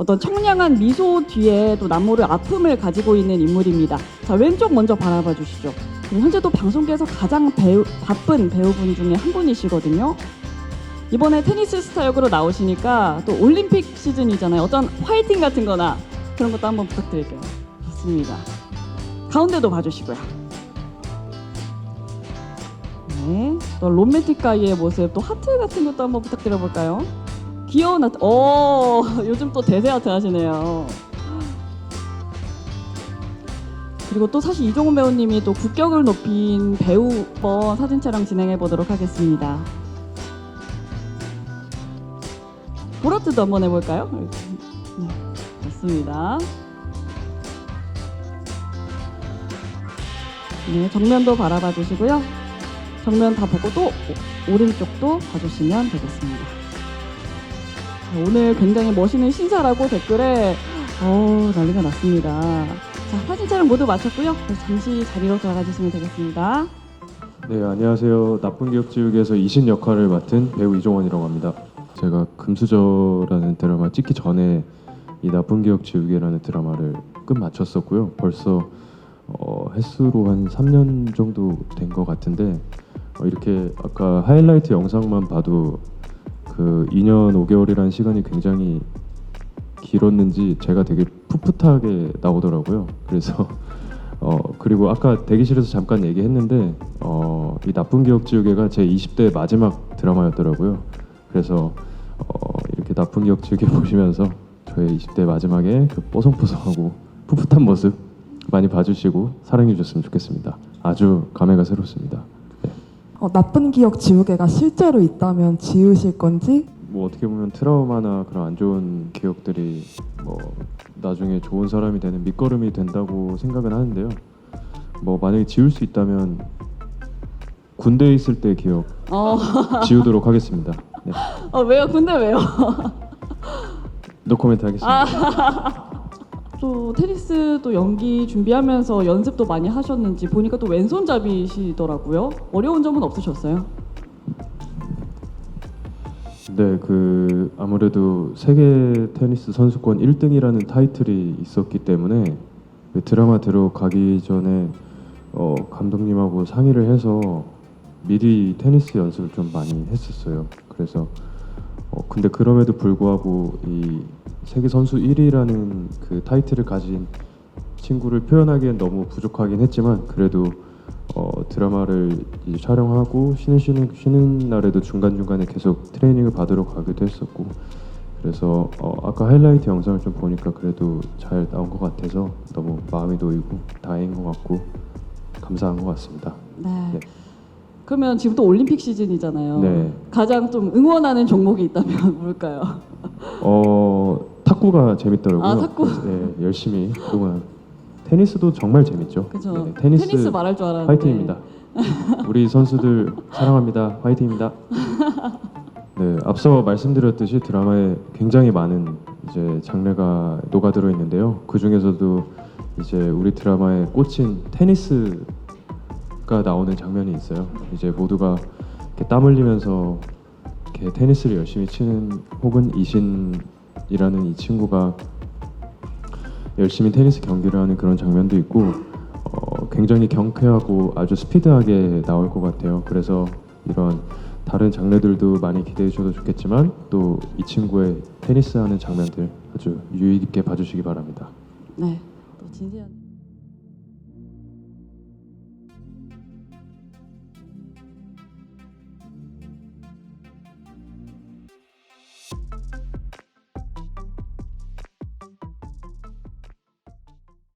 어떤 청량한 미소 뒤에 또 남모를 아픔을 가지고 있는 인물입니다. 자 왼쪽 먼저 바라봐 주시죠. 현재도 방송계에서 가장 배우, 바쁜 배우분 중에 한 분이시거든요. 이번에 테니스 스타 역으로 나오시니까 또 올림픽 시즌이잖아요. 어떤 화이팅 같은 거나 그런 것도 한번 부탁드릴게요. 좋습니다. 가운데도 봐주시고요. 네, 또 로맨틱 가이의 모습, 또 하트 같은 것도 한번 부탁드려볼까요? 귀여운 하트, 오, 요즘 또 대세 하트 하시네요. 그리고 또 사실 이종훈 배우님이 또 국격을 높인 배우번 사진 촬영 진행해 보도록 하겠습니다. 보라트도 한번 해볼까요? 네, 좋습니다. 네, 정면도 바라봐 주시고요. 정면 다 보고 또 오- 오른쪽도 봐주시면 되겠습니다. 자, 오늘 굉장히 멋있는 신사라고 댓글에 어 난리가 났습니다. 자, 사진 촬영 모두 마쳤고요. 잠시 자리로 돌아가 주시면 되겠습니다. 네, 안녕하세요. 나쁜 기억 지우개에서 이신 역할을 맡은 배우 이종원이라고 합니다. 제가 금수저라는 드라마 찍기 전에 이 나쁜 기억 지우개라는 드라마를 끝 마쳤었고요. 벌써 어, 횟수로 한 3년 정도 된 것 같은데 어, 이렇게 아까 하이라이트 영상만 봐도 그 2년 5개월이라는 시간이 굉장히 길었는지 제가 되게 풋풋하게 나오더라고요. 그래서 어 그리고 아까 대기실에서 잠깐 얘기했는데 어, 이 나쁜 기억 지우개가 제 20대 마지막 드라마였더라고요. 그래서 어, 이렇게 나쁜 기억 지우개 보시면서 저의 20대 마지막에 그 뽀송뽀송하고 풋풋한 모습 많이 봐주시고 사랑해 주셨으면 좋겠습니다. 아주 감회가 새롭습니다. 네. 어, 나쁜 기억 지우개가 실제로 있다면 지우실 건지 뭐 어떻게 보면 트라우마나 그런 안 좋은 기억들이 뭐 나중에 좋은 사람이 되는 밑거름이 된다고 생각은 하는데요. 뭐 만약에 지울 수 있다면 군대에 있을 때 기억 어, 지우도록 하겠습니다. 네. 어 왜요? 근데 왜요? 노코멘트 하겠습니다. 또 테니스 또 연기 준비하면서 연습도 많이 하셨는지 보니까 또 왼손잡이시더라고요. 어려운 점은 없으셨어요? 네, 그 아무래도 세계 테니스 선수권 1등이라는 타이틀이 있었기 때문에 그 드라마 들어가기 전에 어, 감독님하고 상의를 해서 미리 테니스 연습을 좀 많이 했었어요. 그래서 어, 근데 그럼에도 불구하고 이 세계 선수 1위라는 그 타이틀을 가진 친구를 표현하기엔 너무 부족하긴 했지만 그래도 어, 드라마를 이제 촬영하고 쉬는 쉬는 쉬는 날에도 중간 중간에 계속 트레이닝을 받으러 가기도 했었고 그래서 어, 아까 하이라이트 영상을 좀 보니까 그래도 잘 나온 것 같아서 너무 마음이 놓이고 다행인 것 같고 감사한 것 같습니다. 네. 네. 그러면 지금 또 올림픽 시즌이잖아요. 네. 가장 좀 응원하는 종목이 있다면 뭘까요? 어 탁구가 재밌더라고요. 아, 탁구. 그래서, 네, 열심히 응원. 테니스도 정말 재밌죠. 그죠? 네, 테니스, 테니스, 말할 줄 알았는데. 화이팅입니다. 우리 선수들 사랑합니다. 화이팅입니다. 네, 앞서 말씀드렸듯이 드라마에 굉장히 많은 이제 장르가 녹아들어 있는데요. 그 중에서도 이제 우리 드라마에 꽂힌 테니스 가 나오는 장면이 있어요. 이제 모두가 이렇게 땀 흘리면서 이렇게 테니스를 열심히 치는 혹은 이신이라는 이 친구가 열심히 테니스 경기를 하는 그런 장면도 있고 어, 굉장히 경쾌하고 아주 스피드하게 나올 것 같아요. 그래서 이런 다른 장르들도 많이 기대해 주셔도 좋겠지만 또 이 친구의 테니스 하는 장면들 아주 유의 깊게 봐주시기 바랍니다. 네. 또 진지한.